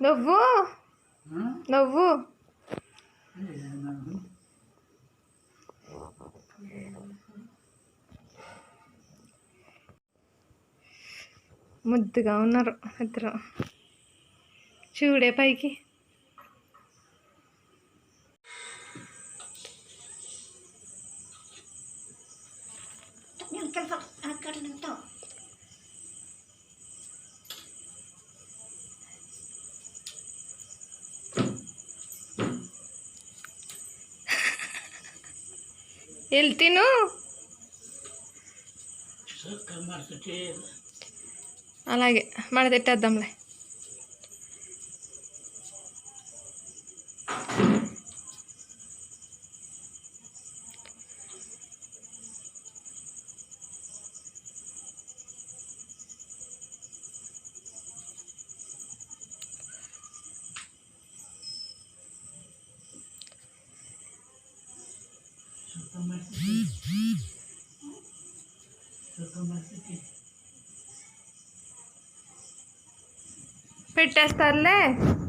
నువ్వు? నువ్వు? ముద్దుగా ఉన్నారు ఇద్దరు. చూడే పైకి. వెళ్తీను. అలాగే మడ తిట్టేద్దాంలే फिर टेस्ट कर ले।